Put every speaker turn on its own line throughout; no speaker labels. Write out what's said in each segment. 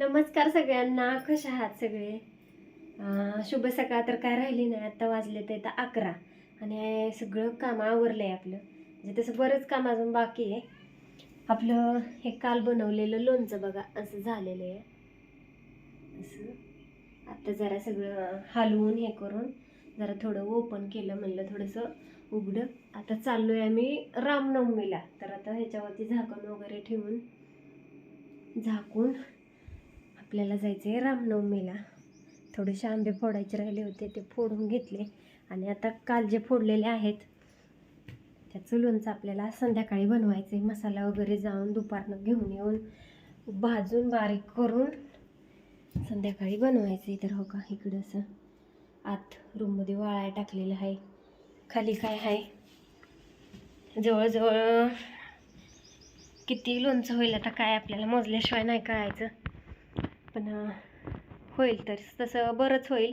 नमस्कार सगळ्यांना कशा आहात सगळे? शुभ सकाळ तर काय राहिली नाही आत्ता वाजले तर आता अकरा. आणि सगळं काम आवरलं आहे आपलं. म्हणजे तसं बरंच काम अजून बाकी आहे. आपलं हे काल बनवलेलं लोणचं बघा असं झालेलं आहे. असं. आता जरा सगळं हलवून हे करून जरा थोडं ओपन केलं म्हणलं थोडंसं उघडं. आता चाललो आहे आम्ही रामनवमीला. तर आता ह्याच्यावरती झाकण वगैरे ठेवून झाकून आपल्याला जायचं आहे रामनवमीला. थोडेसे आंबे फोडायचे राहिले होते ते फोडून घेतले आणि आता काल जे फोडलेले आहेत त्याचं लोणचं आपल्याला संध्याकाळी बनवायचं आहे मसाला वगैरे जाऊन दुपारनं घेऊन येऊन भाजून बारीक करून संध्याकाळी बनवायचं आहे तर हो का? इकडं असं आत रूममध्ये वाळाय टाकलेलं आहे. खाली काय आहे? जवळजवळ किती लोणचं होईल आता काय आपल्याला मोजल्याशिवाय नाही कळायचं. पण होईल तर. तसं बरंच होईल.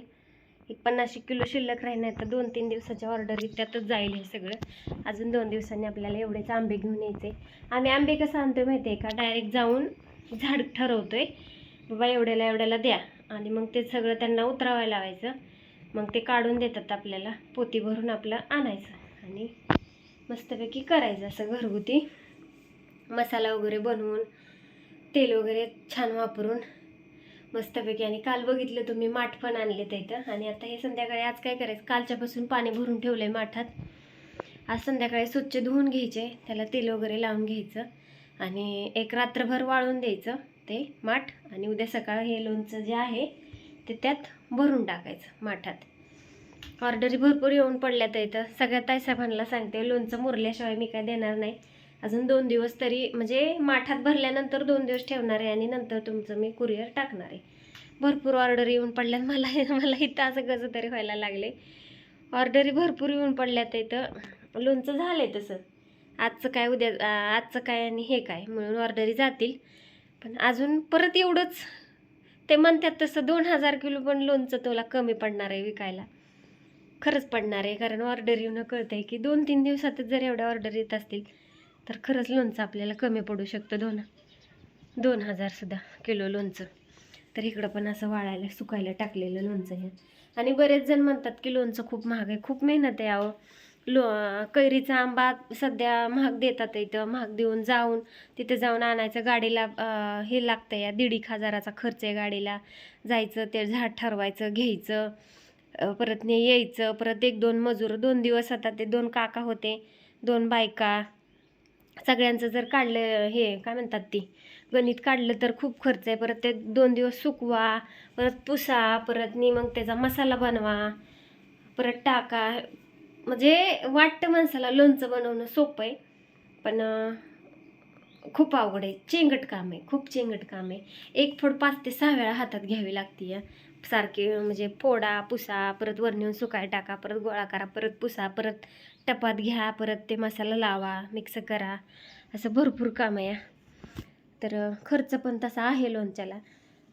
एक पन्नास किलो शिल्लक राहील नाही तर दोन तीन दिवसाच्या ऑर्डर त्यातच जाईल हे सगळं. अजून दोन दिवसांनी आपल्याला एवढेच आंबे घेऊन यायचे. आम्ही आंबे कसं आणतो माहिती आहे का? डायरेक्ट जाऊन झाड ठरवतोय. बाबा एवढ्याला एवढ्याला द्या. आणि मग ते सगळं त्यांना उतरावायला लावायचं. मग ते काढून देतात आपल्याला. पोती भरून आपलं आणायचं. आणि मस्तपैकी करायचं असं घरगुती. मसाला वगैरे बनवून तेल वगैरे छान वापरून मस्तपैकी. आणि काल बघितलं तुम्ही माठ पण आणले इथं. आणि आता हे संध्याकाळी आज काय करायचं? कालच्यापासून पाणी भरून ठेवलं आहे माठात. आज संध्याकाळी स्वच्छ धुवून घ्यायचे त्याला तेल वगैरे लावून घ्यायचं. आणि एक रात्रभर वाळून द्यायचं ते माठ. आणि उद्या सकाळ हे लोणचं जे आहे ते त्यात भरून टाकायचं माठात. ऑर्डरी भरपूर येऊन पडल्या तर इथं. सगळ्या ताईसाहेबांना सांगते लोणचं मुरल्याशिवाय मी काय देणार नाही. अजून दोन दिवस तरी म्हणजे माठात भरल्यानंतर दोन दिवस ठेवणार आहे आणि नंतर तुमचं मी कुरिअर टाकणार आहे. भरपूर ऑर्डर येऊन पडल्यात. मला मला इथं असं कसं तरी व्हायला लागले ऑर्डरी भरपूर येऊन पडल्यात इथं. लोणचं झालं आहे तसं. आजचं काय उद्या आजचं काय आणि हे काय म्हणून ऑर्डरी जातील. पण अजून परत एवढंच. ते म्हणतात तसं दोन हजार किलो पण लोणचं तुला कमी पडणार आहे विकायला. खरंच पडणार आहे कारण ऑर्डर येऊन कळतं आहे की दोन तीन दिवसातच जर एवढ्या ऑर्डर येत असतील तर खरंच लोणचं आपल्याला कमी पडू शकतं दोन दोन हजारसुद्धा किलो लोणचं. तर इकडं पण असं वाळायला सुकायला टाकलेलं लोणचं हे. आणि बरेच जण म्हणतात की लोणचं खूप महाग आहे. खूप मेहनत आहे अहो. लो कैरीचा आंबा सध्या महाग देतात इथं. महाग देऊन जाऊन तिथे जाऊन आणायचं. गाडीला हे लागतं या दीड एक हजाराचा खर्च आहे गाडीला. जायचं ते झाड ठरवायचं घ्यायचं परत ने यायचं. परत एक दोन मजूर दोन दिवस आता ते दोन काका होते. दोन बायका. सगळ्यांचं जर काढलं हे काय म्हणतात ती? गणित काढलं तर खूप खर्च आहे. परत ते दोन दिवस सुकवा परत पुसा परत नी मग त्याचा मसाला बनवा परत टाका. म्हणजे वाटतं माणसाला लोणचं बनवणं सोपं आहे. पण खूप अवघड आहे. चेंगट काम आहे. खूप चेंगट काम आहे. एक फोड पाच ते सहा वेळा हातात घ्यावी लागते सारखे म्हणजे फोडा पुसा परत वर नेऊन सुकाय टाका परत गोळा करा परत पुसा परत टपात घ्या परत ते मसाला लावा मिक्स करा. असं भरपूर काम आहे तर खर्च पण तसा आहे लोणच्याला.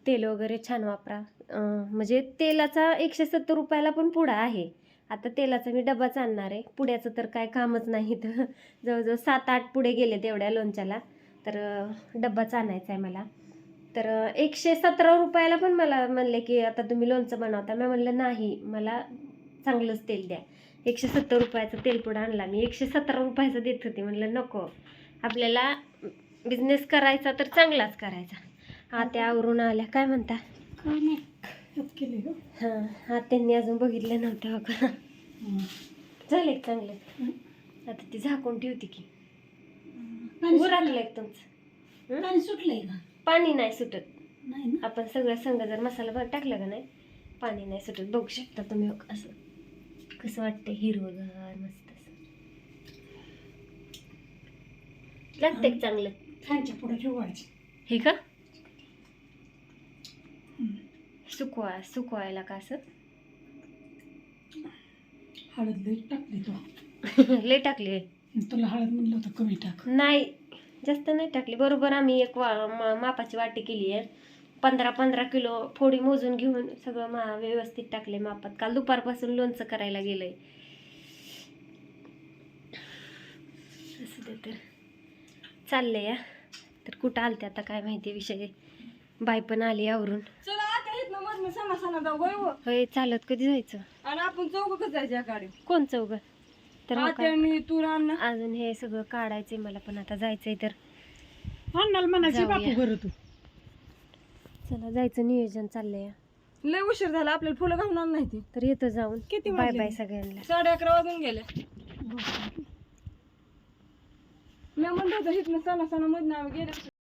तेल वगैरे छान वापरा. म्हणजे तेलाचा एकशे सत्तर रुपयाला पण पुडा आहे. आता तेलाचा मी डबाच आणणार आहे. पुड्याचं तर काय कामच नाही तर जवळजवळ सात आठ पुढे गेले तेवढ्या लोणच्याला. तर डब्बाच आणायचा आहे मला. तर एकशे सतरा रुपयाला पण मला म्हणले की आता तुम्ही लोणचं बनवता. मी म्हणलं नाही मला चांगलंच तेल द्या. एकशे सत्तर रुपयाचा तेलपुडा आणला मी. एकशे सतरा रुपयाचा देत होते. म्हणलं नको. आपल्याला बिझनेस करायचा तर चांगलाच करायचा. हा त्या आवरून आल्या. काय म्हणता? हां. हा. त्यांनी अजून बघितलं नव्हतं का झाले चांगले. आता ती झाकून ठेवते की. तुमचं.
सुटलंय का?
पाणी नाही सुटत.
नाही ना?
आपण सगळं संग जर मसाला भर टाकला का नाही पाणी नाही सुटत. बघू शकता तुम्ही असं कसं वाटतं हिरवगार मस्त असं. लागतंय का चांगलं?
फॅनच्या पुढे ठेवायची.
हे का? सुकवा सुकवायला का असं?
हळद लई टाकली तो.
लय टाकली.
तुला हळद म्हणलं होतं कमी टाक.
नाही जास्त नाही टाकली. बरोबर आम्ही एक वा मा- मापाची वाटी केली आहे. पंधरा पंधरा किलो फोडी मोजून घेऊन सगळं मा व्यवस्थित टाकले मापात. काल दुपारपासून लोणचं करायला गेलंय. असं ते तर. चाललंय या तर कुठं आलते आता काय माहिती विषय. बाय पण आली आवरून.
होय
चालत. कधी जायचं?
आणि आपण चौघच जायचं गाडी
कोण चौघ? तर हो का?
मी तू
अजून हे सगळं काढायचंय मला पण आता जायचंय तर.
अण्णाला म्हणायची
जाऊया.
बापू घर तू.
चला जायचं नियोजन चाललंय.
लय उशीर झाला आपल्याला फुलं घालून नाही ती.
तर येतो जाऊन.
किती
बाय
वाजले?
बाय सगळ्यांना.
साडे अकरा वाजून गेले. मी म्हणतो होतं इथनं सणा सणा मधनं आम्ही गेले.